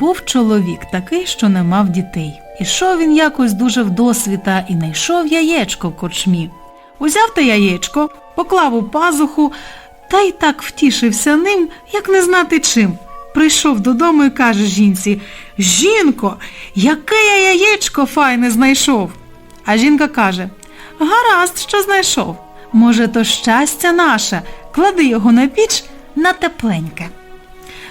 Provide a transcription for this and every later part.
Був чоловік такий, що не мав дітей. Ішов він якось дуже вдосвіта і знайшов яєчко в корчмі. Узяв те яєчко, поклав у пазуху та й так втішився ним, як не знати чим. Прийшов додому і каже жінці, Жінко, яке я яєчко файне знайшов. А жінка каже, гаразд, що знайшов. Може, то щастя наше, клади його на піч на тепленьке.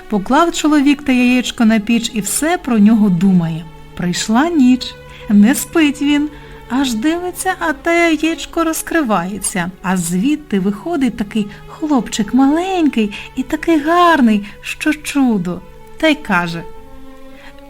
Поклав чоловік те яєчко на піч і все про нього думає. Прийшла ніч, не спить він, аж дивиться, а те яєчко розкривається, а звідти виходить такий хлопчик маленький і такий гарний, що чудо. Та й каже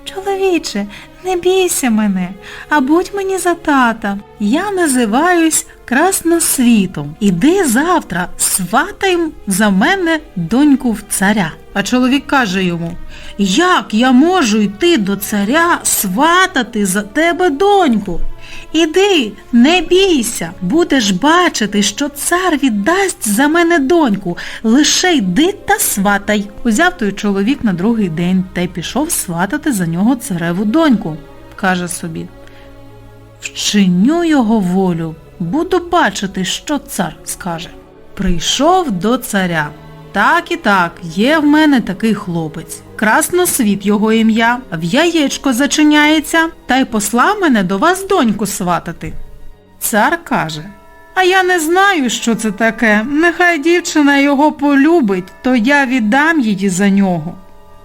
Чоловіче, не бійся мене, а будь мені за тата. Я називаюсь Красносвітом. Іди завтра, сватай за мене доньку в царя. А чоловік каже йому, як я можу йти до царя сватати за тебе доньку? Іди, не бійся, будеш бачити, що цар віддасть за мене доньку. Лише йди та сватай. Узяв той чоловік на другий день та й пішов сватати за нього цареву доньку. Каже собі, вчиню його волю, буду бачити, що цар скаже. Прийшов до царя. Так і так, є в мене такий хлопець. Красносвіт його ім'я, в яєчко зачиняється, та й послав мене до вас доньку сватати. Цар каже, а я не знаю, що це таке. Нехай дівчина його полюбить, то я віддам її за нього.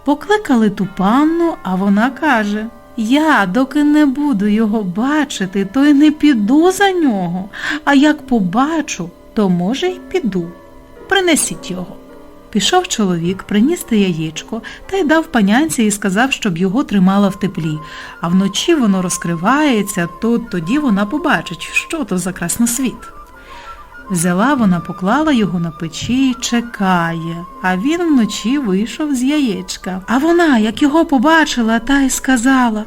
Покликали ту панну, а вона каже, я, доки не буду його бачити, то й не піду за нього, а як побачу, то може й піду. Принесіть його. Пішов чоловік, приніс те яєчко та й дав панянці і сказав, щоб його тримала в теплі. А вночі воно розкривається, то тоді вона побачить, що то за красносвіт. Взяла вона, поклала його на печі і чекає, а він вночі вийшов з яєчка. А вона, як його побачила, та й сказала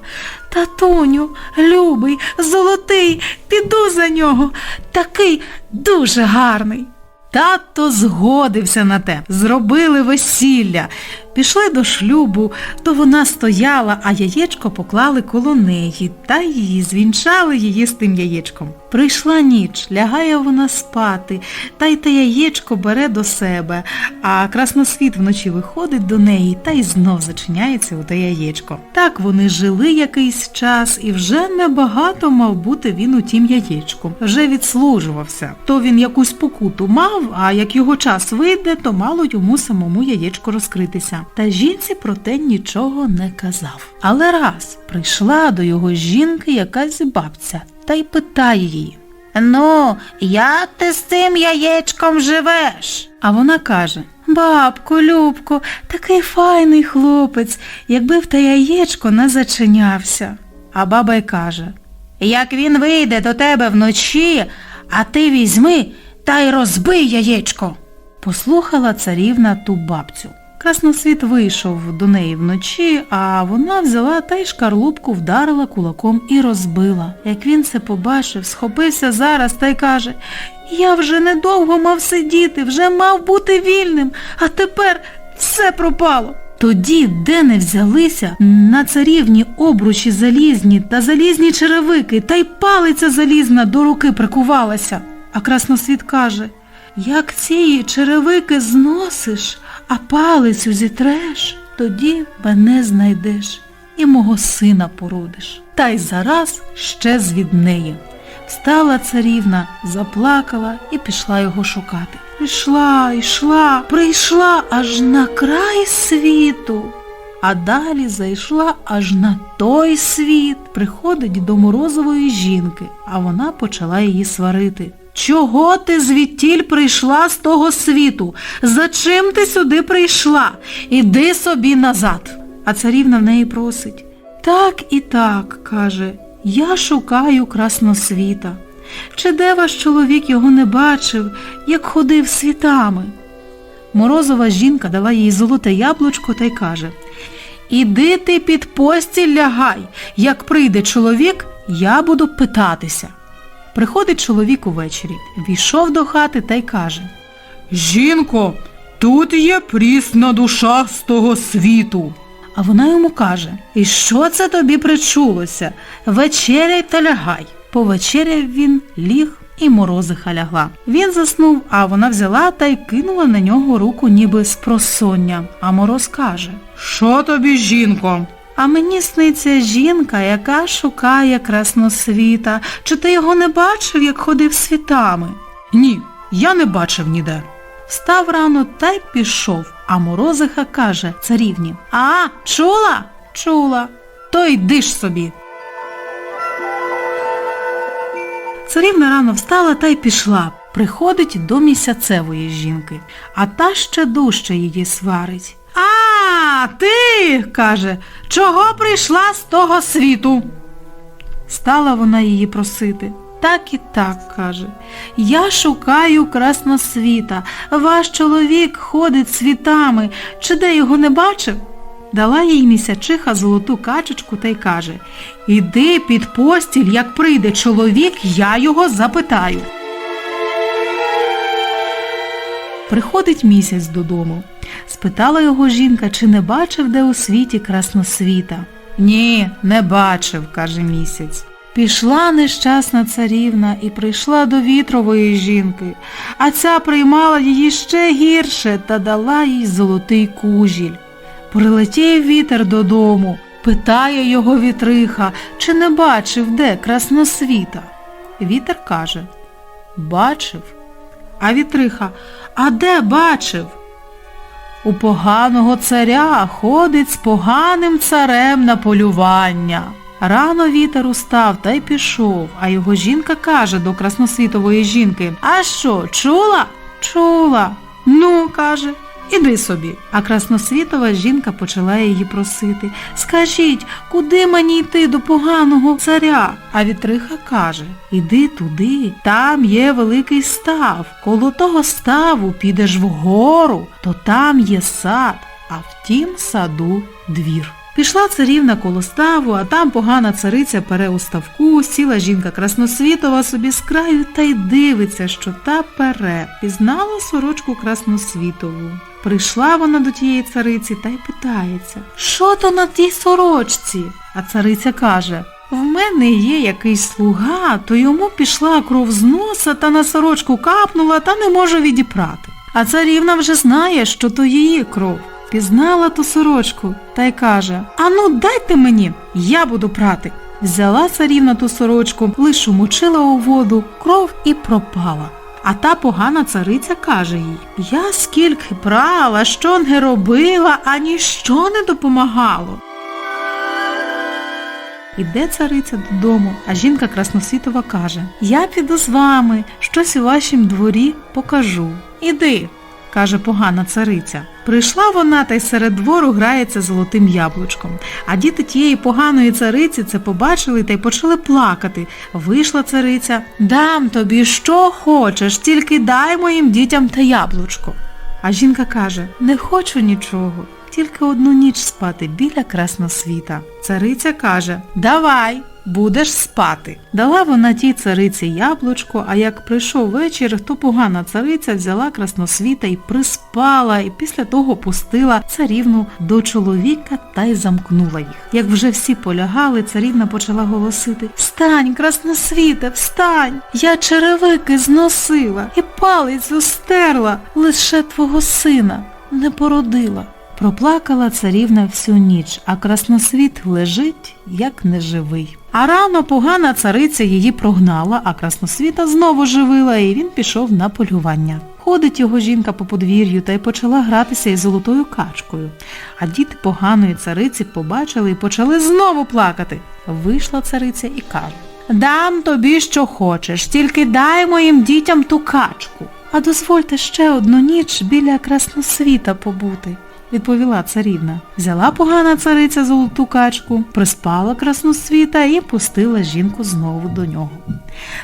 Татуню, любий, золотий, піду за нього, такий дуже гарний. Тато згодився на те, зробили весілля. Пішли до шлюбу, то вона стояла, а яєчко поклали коло неї, та її звінчали її з тим яєчком. Прийшла ніч, лягає вона спати, та й те яєчко бере до себе, а красносвіт вночі виходить до неї та й знов зачиняється у те яєчко. Так вони жили якийсь час, і вже небагато мав бути він у тім яєчку. Вже відслужувався. То він якусь покуту мав, а як його час вийде, то мало йому самому яєчко розкритися. Та жінці про те нічого не казав. Але раз прийшла до його жінки якась бабця та й питає її. Ну, як ти з цим яєчком живеш? А вона каже, бабко, Любко, такий файний хлопець, якби в те яєчко не зачинявся. А баба й каже, як він вийде до тебе вночі, а ти візьми та й розбий яєчко. Послухала царівна ту бабцю. Красносвіт вийшов до неї вночі, а вона взяла та й шкарлупку вдарила кулаком і розбила. Як він це побачив, схопився зараз та й каже, я вже недовго мав сидіти, вже мав бути вільним, а тепер все пропало. Тоді, де не взялися, на царівні обручі залізні та залізні черевики, та й палиця залізна до руки прикувалася. А красносвіт каже, як ці черевики зносиш, а палицю зітреш, тоді мене знайдеш і мого сина породиш. Та й зараз щез від неї. Встала царівна, заплакала і пішла його шукати. Ішла, йшла, прийшла аж на край світу. А далі зайшла аж на той світ. Приходить до морозової жінки, а вона почала її сварити. Чого ти звідтіль прийшла з того світу? За чим ти сюди прийшла? Іди собі назад. А царівна в неї просить. Так і так, каже, я шукаю красносвіта. Чи де ваш чоловік його не бачив, як ходив світами? Морозова жінка дала їй золоте яблучко та й каже Іди ти під постіль лягай, як прийде чоловік, я буду питатися. Приходить чоловік увечері, війшов до хати та й каже Жінко, тут є прісна душа з того світу. А вона йому каже, і що це тобі причулося? Вечеряй та лягай. Повечеряв він, ліг і морозиха лягла. Він заснув, а вона взяла та й кинула на нього руку ніби з просоння. А мороз каже, Що тобі, жінко? А мені сниться жінка, яка шукає красносвіта. Чи ти його не бачив, як ходив світами? Ні, я не бачив ніде. Встав рано та й пішов, а морозиха каже царівні. А, чула? Чула. То йди ж собі. Царівна рано встала та й пішла. Приходить до місяцевої жінки, а та ще дужче її сварить. А, ти, каже, чого прийшла з того світу? Стала вона її просити. Так і так, каже. Я шукаю красносвіта. Ваш чоловік ходить світами. Чи де його не бачив? Дала їй місячиха золоту качечку та й каже Іди під постіль, як прийде чоловік, я його запитаю. Приходить місяць додому. Спитала його жінка, чи не бачив де у світі красносвіта. Ні, не бачив, каже місяць. Пішла нещасна царівна і прийшла до вітрової жінки, а ця приймала її ще гірше та дала їй золотий кужіль. Прилетів вітер додому, питає його вітриха, чи не бачив де красносвіта. Вітер каже, бачив. А вітриха, а де бачив? У поганого царя ходить з поганим царем на полювання. Рано вітер устав та й пішов, а його жінка каже до красносвітової жінки, а що, чула? Чула. Ну, каже, іди собі. А красносвітова жінка почала її просити, скажіть, куди мені йти до поганого царя? А вітриха каже, іди туди, там є великий став. Коло того ставу підеш вгору, то там є сад, а в тім саду двір. Пішла царівна коло ставу, а там погана цариця пере у ставку, сіла жінка красносвітова собі з краю та й дивиться, що та пере. Пізнала сорочку красносвітову. Прийшла вона до тієї цариці та й питається, що то на тій сорочці? А цариця каже, в мене є якийсь слуга, то йому пішла кров з носа та на сорочку капнула та не може відіпрати. А царівна вже знає, що то її кров. Пізнала ту сорочку та й каже Ану, дайте мені, я буду прати. Взяла царівна ту сорочку, лиш умочила у воду, кров і пропала. А та погана цариця каже їй Я скільки прала, що не робила, а ніщо не допомагало. Іде цариця додому, а жінка красносвітова каже Я піду з вами, щось у вашім дворі покажу. Іди, каже погана цариця. Прийшла вона та й серед двору грається золотим яблучком. А діти тієї поганої цариці це побачили та й почали плакати. Вийшла цариця, дам тобі що хочеш, тільки дай моїм дітям те яблучко. А жінка каже, не хочу нічого, тільки одну ніч спати біля красносвіта. Цариця каже, давай, будеш спати. Дала вона тій цариці яблучко, а як прийшов вечір, то погана цариця взяла красносвіта і приспала, і після того пустила царівну до чоловіка та й замкнула їх. Як вже всі полягали, царівна почала голосити Встань, красносвіте, встань! Я черевики зносила і палицю стерла, лише твого сина не породила. Проплакала царівна всю ніч, а красносвіт лежить, як неживий. А рано погана цариця її прогнала, а красносвіта знову живила, і він пішов на полювання. Ходить його жінка по подвір'ю та й почала гратися із золотою качкою. А діти поганої цариці побачили і почали знову плакати. Вийшла цариця і каже Дам тобі, що хочеш, тільки дай моїм дітям ту качку. А дозвольте ще одну ніч біля красносвіта побути відповіла царівна. Взяла погана цариця золоту качку, приспала красносвіта і пустила жінку знову до нього.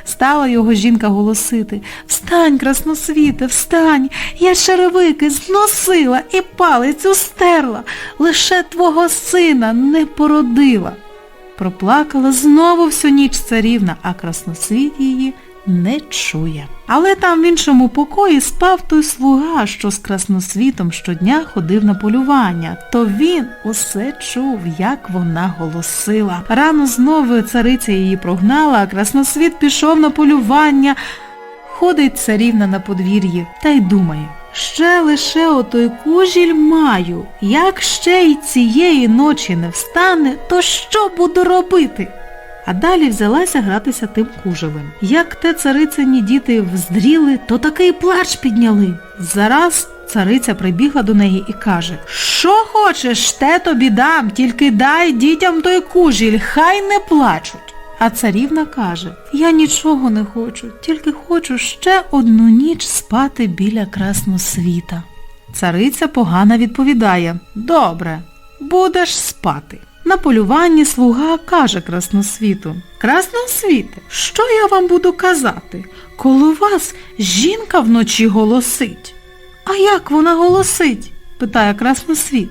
Стала його жінка голосити Встань, красносвіте, встань, я черевики зносила і палицю стерла, лише твого сина не породила. Проплакала знову всю ніч царівна, а красносвіт її не чує. Але там в іншому покої спав той слуга, що з красносвітом щодня ходив на полювання, то він усе чув, як вона голосила. Рано знову цариця її прогнала, а красносвіт пішов на полювання. Ходить царівна на подвір'ї та й думає, ще лише отой кужіль маю, як ще й цієї ночі не встане, то що буду робити? А далі взялася гратися тим кужелем. Як те царицині діти вздріли, то такий плач підняли. Зараз цариця прибігла до неї і каже, що хочеш, те тобі дам, тільки дай дітям той кужіль, хай не плачуть. А царівна каже, я нічого не хочу, тільки хочу ще одну ніч спати біля красносвіта. Цариця погано відповідає, добре, будеш спати. На полюванні слуга каже красносвіту, Красносвіте, що я вам буду казати, коли вас жінка вночі голосить? А як вона голосить? питає красносвіт.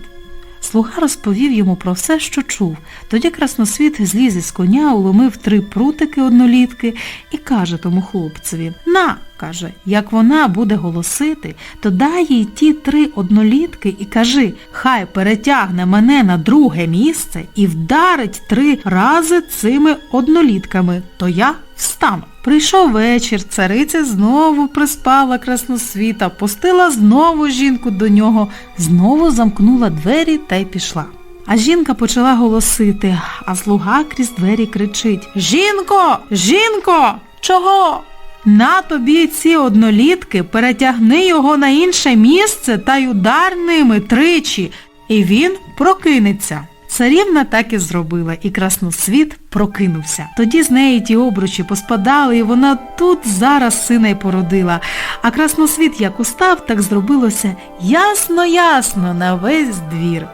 Слуга розповів йому про все, що чув. Тоді красносвіт зліз із коня, уломив три прутики однолітки і каже тому хлопцеві На, каже, як вона буде голосити, то дай їй ті три однолітки і кажи, хай перетягне мене на друге місце і вдарить три рази цими однолітками, то я встану. Прийшов вечір, цариця знову приспала красносвіта, пустила знову жінку до нього, знову замкнула двері та й пішла. А жінка почала голосити, а слуга крізь двері кричить Жінко, жінко, чого? На тобі ці однолітки, перетягни його на інше місце та й удар ними тричі, і він прокинеться. Царівна так і зробила, і красносвіт прокинувся. Тоді з неї ті обручі поспадали, і вона тут зараз сина й породила. А красносвіт як устав, так зробилося ясно-ясно на весь двір.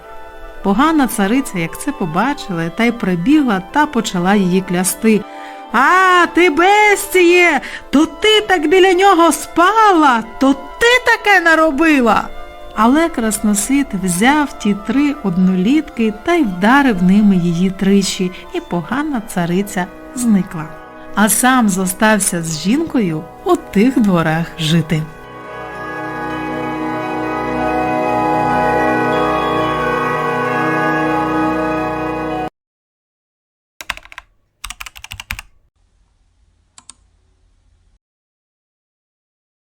Погана цариця, як це побачила, та й прибігла та почала її клясти. А, ти бестіє, то ти так біля нього спала, то ти таке наробила. Але красносвіт взяв ті три однолітки та й вдарив ними її тричі, і погана цариця зникла. А сам зостався з жінкою у тих дворах жити.